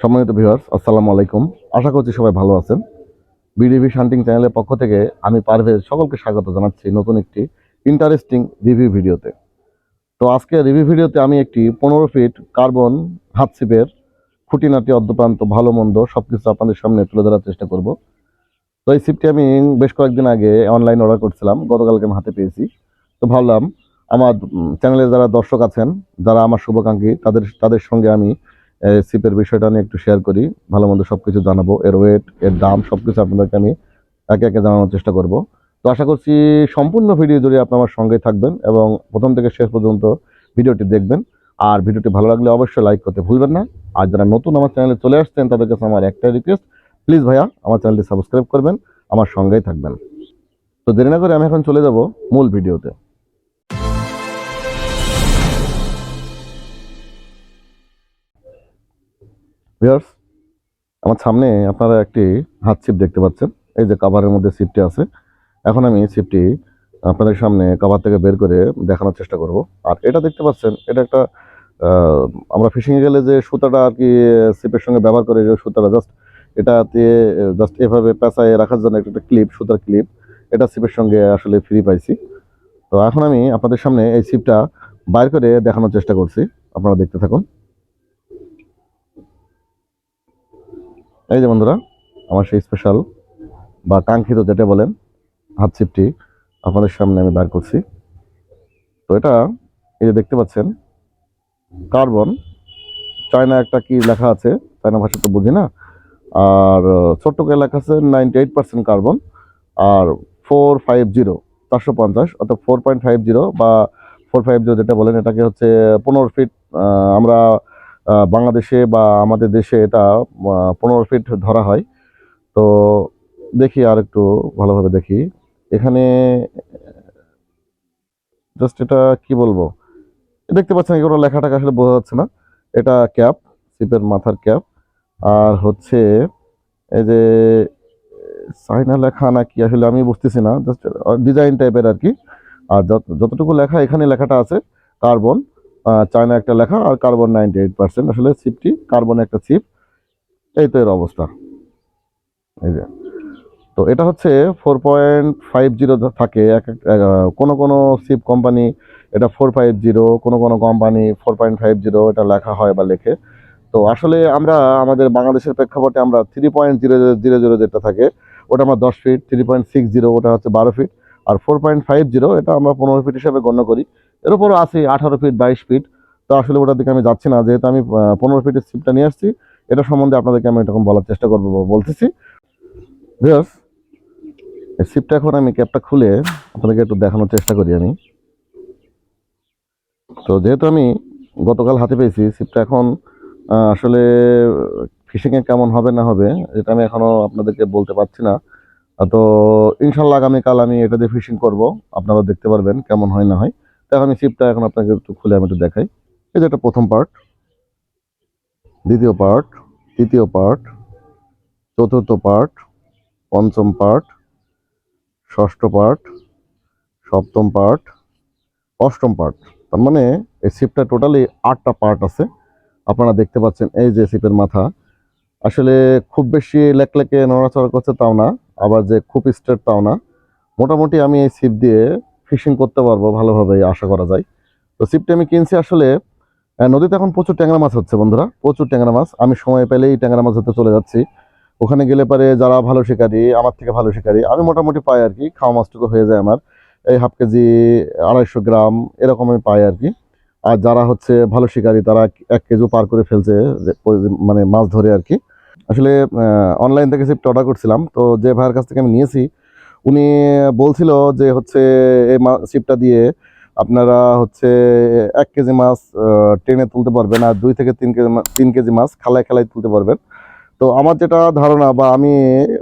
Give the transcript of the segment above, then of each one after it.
সম্মানিত ভিউয়ার্স আসসালামু আলাইকুম। আশা করছি সবাই ভালো আছেন। বিডিভি শান্টিং চ্যানেলের পক্ষ থেকে আমি পারভেজ সকলকে স্বাগত জানাচ্ছি নতুন একটি ইন্টারেস্টিং রিভিউ ভিডিওতে। তো আজকে রিভিউ ভিডিওতে আমি একটি পনেরো ফিট কার্বন হাতছিপের খুঁটিনাটি অদ্যপ্রান্ত ভালো মন্দ সব কিছু আপনাদের সামনে তুলে ধরার চেষ্টা করব। তো এই সিপটি আমি বেশ কয়েকদিন আগে অনলাইন অর্ডার করছিলাম, গতকালকে আমি হাতে পেয়েছি। তো ভাবলাম, আমার চ্যানেলে যারা দর্শক আছেন, যারা আমার শুভাকাঙ্ক্ষী, তাদের তাদের সঙ্গে আমি সিপের বিষয়টা নিয়ে একটু শেয়ার করি। ভালো মন্দ সব কিছু জানাব। এর ওয়েট এর দাম সব কিছু আপনাদেরকে আমি একে একে জানানোর চেষ্টা করব। তো আশা করছি সম্পূর্ণ ভিডিও জুড়ে আপনি আমার সঙ্গে থাকবেন এবং প্রথম থেকে শেষ পর্যন্ত ভিডিওটি দেখবেন। আর ভিডিওটি ভালো লাগলে অবশ্যই লাইক করতে ভুলবেন না। আর যারা নতুন আমার চ্যানেলে চলে আসছেন, তাদের কাছে আমার একটাই রিকোয়েস্ট প্লিজ ভাইয়া, আমার চ্যানেলটি সাবস্ক্রাইব করবেন, আমার সঙ্গেই থাকবেন। তো দেরি না করে আমি এখন চলে যাব মূল ভিডিওতে ভিউয়ার্স, আমার সামনে আপনারা একটি হাত ছিপ দেখতে পাচ্ছেন। এই যে কাভারের মধ্যে সিপটি আছে। এখন আমি সিপটি আপনাদের সামনে কাভার থেকে বের করে দেখানোর চেষ্টা করব। আর এটা দেখতে পাচ্ছেন, এটা একটা আমরা ফিশিংয়ে গেলে যে সুতাটা আর কি সিপের সঙ্গে ব্যবহার করে, যে সুতাটা জাস্ট এটাতে জাস্ট এভাবে পেঁচায় রাখার জন্য একটা ক্লিপ সুতার ক্লিপ এটা সিপের সঙ্গে আসলে ফ্রি পাইছি। তো এখন আমি আপনাদের সামনে এই সিপটা বাইর করে দেখানোর চেষ্টা করছি। আপনারা দেখতে থাকুন। এই যে বন্ধুরা, আমার সেই স্পেশাল বা কাঙ্ক্ষিত যেটা বলেন হাত ছিপটি আপনাদের সামনে আমি বার করছি। তো এটা, এই যে দেখতে পাচ্ছেন, কার্বন চায়না একটা কি লেখা আছে, চায়না ভাষা তো বুঝি না, আর ছোট্ট করে লেখা আছে নাইনটি এইট পার্সেন্ট কার্বন, আর ফোর ফাইভ জিরো চারশো পঞ্চাশ, অর্থাৎ ফোর পয়েন্ট ফাইভ জিরো বা ফোর ফাইভ জিরো যেটা বলেন, এটাকে হচ্ছে পনেরো ফিট আমরা বাংলাদেশে বা আমাদের দেশে এটা পনেরো ফিট ধরা হয়। তো দেখি আর একটু ভালোভাবে দেখি। এখানে জাস্ট এটা কি বলব? দেখতে পাচ্ছেন এগুলো লেখাটাকে আসলে বোঝা যাচ্ছে না। এটা ক্যাপ সিপের মাথার ক্যাপ আর হচ্ছে এই যে চাইনা লেখা না কি আসলে আমি বুঝতেছি না জাস্ট ডিজাইন টাইপের আর কি। আর যত- যতটুকু লেখা এখানে লেখাটা আছে কার্বন চায়না একটা লেখা আর কার্বন নাইনটি এইট পার্সেন্ট। আসলে চিপটি কার্বন একটা চিপ এই তো এর অবস্থা। এই যে। তো এটা হচ্ছে ফোর পয়েন্ট ফাইভ জিরো থাকে, এক কোনো কোনো সিপ কোম্পানি এটা ফোর ফাইভ জিরো, কোনো কোনো company four point five zero এটা লেখা হয় বা লেখে। তো আসলে আমরা, আমাদের বাংলাদেশের প্রেক্ষাপটে আমরা three point zero zero zero যেটা থাকে, ওটা আমরা দশ feet, three point six zero, ওটা হচ্ছে বারো ফিট। আর ফোর পয়েন্ট ফাইভ জিরো এটা আমরা পনেরো ফিট হিসাবে গণ্য করি। এর উপরও আছে আঠারো ফিট বাইশ ফিট তো আসলে ওটার দিকে আমি যাচ্ছি না, যেহেতু আমি পনেরো ফিটের সিপটা নিয়ে আসছি। এটা সম্বন্ধে আপনাদেরকে আমি এরকম বলার চেষ্টা করব বলতেছি। ভিউয়ার্স এই সিপটা এখন আমি ক্যাপটা খুলে আপনাদেরকে একটু দেখানোর চেষ্টা করি আমি। তো যেহেতু আমি গতকাল হাতে পেয়েছি সিপটা এখন আসলে ফিশিংয়ে কেমন হবে না হবে, এটা আমি এখনও আপনাদেরকে বলতে পারছি না। তো ইনশাল্লাহ আগামীকাল আমি এটা দিয়ে ফিশিং করব। আপনারা দেখতে পারবেন কেমন হয় না হয়। তো আমি সিপটা এখন আপনাকে একটু খুলে আমি একটু দেখাই। এই যে একটা প্রথম পার্ট দ্বিতীয় পার্ট তৃতীয় পার্ট চতুর্থ পার্ট পঞ্চম পার্ট ষষ্ঠ পার্ট সপ্তম পার্ট অষ্টম পার্ট তার মানে এই শিপটা টোটালি আটটা পার্ট আছে। আপনারা দেখতে পাচ্ছেন এই যে শিপের মাথা। আসলে খুব বেশি লেকলেকে নড়াচড়া করছে তাও না, আবার যে খুব স্ট্রেট তাও না। মোটামুটি আমি এই শিপ দিয়ে ফিশিং করতে পারব, ভালোভাবে আশা করা যায়। তো শিপটা আমি কিনছি আসলে নদীতে এখন প্রচুর ট্যাংরা মাছ হচ্ছে বন্ধুরা, প্রচুর ট্যাংরা মাছ। আমি সময় পেলেই ট্যাংরা মাছ হতে চলে যাচ্ছি। ওখানে গেলে পারে যারা ভালো শিকারি, আমার থেকে ভালো শিকারি, আমি মোটামুটি পাই আর কি, খাওয়া মাছটুকু হয়ে যায় আমার। এই হাফ কেজি আড়াইশো গ্রাম এরকম আমি পাই আর কি। আর যারা হচ্ছে ভালো শিকারি, তারা এক কেজিও পার করে ফেলছে মানে মাছ ধরে আর কি। আসলে অনলাইন থেকে সিপটা অর্ডার করছিলাম, তো যে ভাইয়ের কাছ থেকে আমি নিয়েছি উনি বলছিল যে হচ্ছে এই সিপটা দিয়ে আপনারা হচ্ছে এক কেজি মাছ টেনে তুলতে পারবেন আর দুই থেকে তিন কেজি তিন কেজি মাছ খালায় খালায় তুলতে পারবেন। তো আমার যেটা ধারণা বা আমি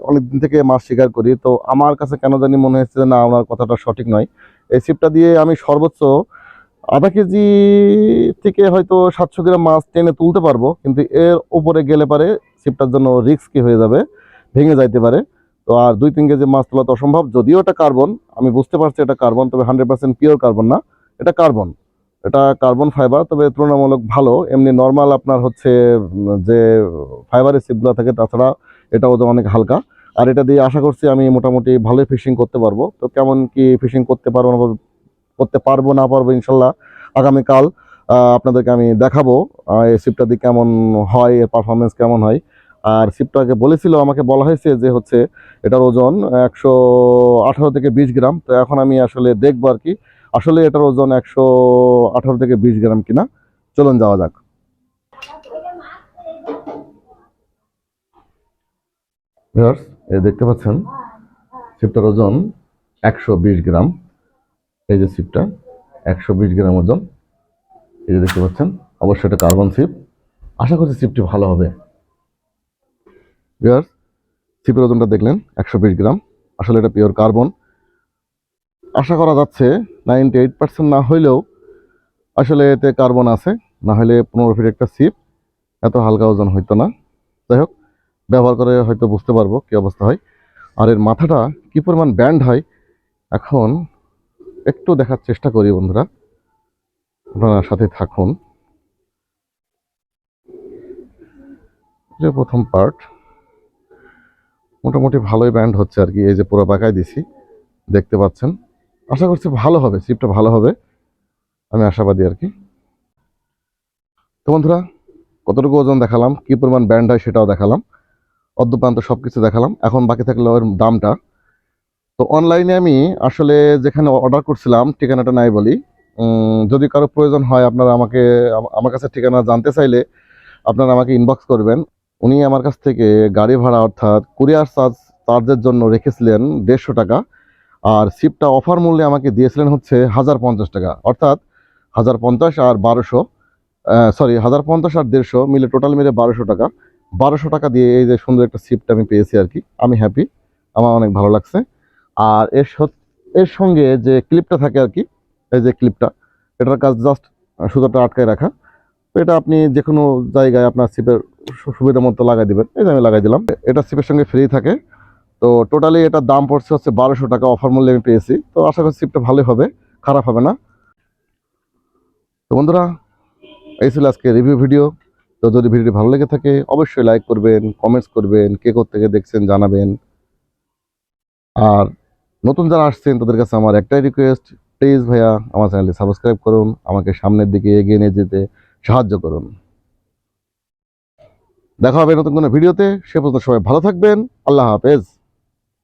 অনেকদিন থেকে মাছ শিকার করি, তো আমার কাছে কেন জানি মনে হচ্ছে যে না আমার কথাটা সঠিক নয়। এই ছিপটা দিয়ে আমি সর্বোচ্চ আধা কেজি থেকে হয়তো সাতশো গ্রাম মাছ টেনে তুলতে পারব, কিন্তু এর উপরে গেলে পারে ছিপটার জন্য রিস্কি হয়ে যাবে, ভেঙে যাইতে পারে। তো আর দুই তিন কেজি মাছ তোলা তো অসম্ভব। যদিও এটা কার্বন, আমি বুঝতে পারছি এটা কার্বন, তবে হান্ড্রেড পার্সেন্ট পিওর কার্বন না। এটা কার্বন। এটা কার্বন ফাইবার, তবে তুলনামূলক ভালো। এমনি নর্মাল আপনার হচ্ছে যে ফাইবারের সিপগুলো থাকে, তাছাড়া এটা ওজন অনেক হালকা। আর এটা দিয়ে আশা করছি আমি মোটামুটি ভালোই ফিশিং করতে পারব। তো কেমন কি ফিশিং করতে পারব, না করতে পারব, না পারব, ইনশাল্লাহ আগামীকাল আপনাদেরকে আমি দেখাবো এই সিপটা দিয়ে কেমন হয়, এর পারফরমেন্স কেমন হয়। আর সিপটাকে বলেছিল, আমাকে বলা হয়েছে যে হচ্ছে এটার ওজন একশো আঠারো থেকে বিশ গ্রাম। তো এখন আমি আসলে দেখব আর কি, আসলে এটার ওজন একশো আঠারো থেকে বিশ গ্রাম কিনা। চলুন যাওয়া যাক। দেখতে পাচ্ছেন সিপটার ওজন একশো বিশ গ্রাম। এই যে সিপটা একশো বিশ গ্রাম ওজন। এই যে দেখতে পাচ্ছেন, অবশ্যই এটা কার্বন সিপ আশা করছি সিপটি ভালো হবে। ভিউয়ার্স ছিপের ওজনটা দেখলেন, একশো বিশ গ্রাম। আসলে এটা পিওর কার্বন আশা করা যাচ্ছে নাইনটি এইট পার্সেন্ট না হইলেও আসলে এতে কার্বন আছে। না হলে পনেরো ফিট একটা সিপ এত হালকা ওজন হইতো না। যাই হোক, ব্যবহার করে হয়তো বুঝতে পারব কী অবস্থা হয়। আর এর মাথাটা কী পরিমাণ ব্যান্ড হয়, এখন একটু দেখার চেষ্টা করি বন্ধুরা। আপনারা সাথে থাকুন। যে প্রথম পার্ট মোটামুটি ভালোই ব্যান্ড হচ্ছে আর কি, এই যে পুরো পাকায় দিছি, দেখতে পাচ্ছেন। আশা করছি ভালো হবে সিপটা ভালো হবে, আমি আশাবাদী আর কি। তো বন্ধুরা, কতটুকু ওজন দেখালাম, কি পরিমাণ ব্যান্ড হয় সেটাও দেখালাম, অর্ধপ্রান্ত সব কিছু দেখালাম, এখন বাকি থাকল ওর দামটা। তো অনলাইনে আমি আসলে যেখানে অর্ডার করছিলাম, ঠিকানাটা নাই বলি যদি কারও প্রয়োজন হয় আপনারা আমাকে, আমার কাছে ঠিকানা জানতে চাইলে আপনারা আমাকে ইনবক্স করবেন। উনি আমার কাছ থেকে গাড়ি ভাড়া অর্থাৎ কুরিয়ার চার্জ, চার্জের জন্য রেখেছিলেন দেড়শো টাকা। আর সিপটা অফার মূল্যে আমাকে দিয়েছিলেন হচ্ছে হাজার পঞ্চাশ টাকা। অর্থাৎ হাজার পঞ্চাশ আর বারোশো সরি হাজার পঞ্চাশ আর দেড়শো মিলে টোটাল মিলে বারোশো টাকা। বারোশো টাকা দিয়ে এই যে সুন্দর একটা সিপটা আমি পেয়েছি আর কি। আমি হ্যাপি আমার অনেক ভালো লাগছে। আর এর এর সঙ্গে যে ক্লিপটা থাকে আর কি, এই যে ক্লিপটা এটার কাজ জাস্ট সুতোটা আটকায় রাখা। তো এটা আপনি যে কোনো জায়গায় আপনার সিপের সুবিধা মতো লাগাই দিবেন। এই যে আমি লাগাই দিলাম। এটা সিপের সঙ্গে ফ্রি থাকে। তো টোটালি এটার দাম পড়ছে হচ্ছে বারোশো টাকা অফার মূল্যে আমি পেয়েছি। তো আশা করি সিপটা ভালোই হবে, খারাপ হবে না। তো বন্ধুরা, এই ছিল আজকে রিভিউ ভিডিও তো যদি ভিডিওটি ভালো লেগে থাকে, অবশ্যই লাইক করবেন কমেন্টস করবেন, কে থেকে দেখছেন জানাবেন। আর নতুন যারা আসছেন, তাদের কাছে আমার একটাই রিকোয়েস্ট প্লিজ ভাইয়া, আমার চ্যানেলটি সাবস্ক্রাইব করুন, আমাকে সামনের দিকে এগিয়ে নিয়ে যেতে সাহায্য করুন। দেখা হবে নতুন কোনো ভিডিওতে। সে পর্যন্ত সবাই ভালো থাকবেন। আল্লাহ হাফেজ।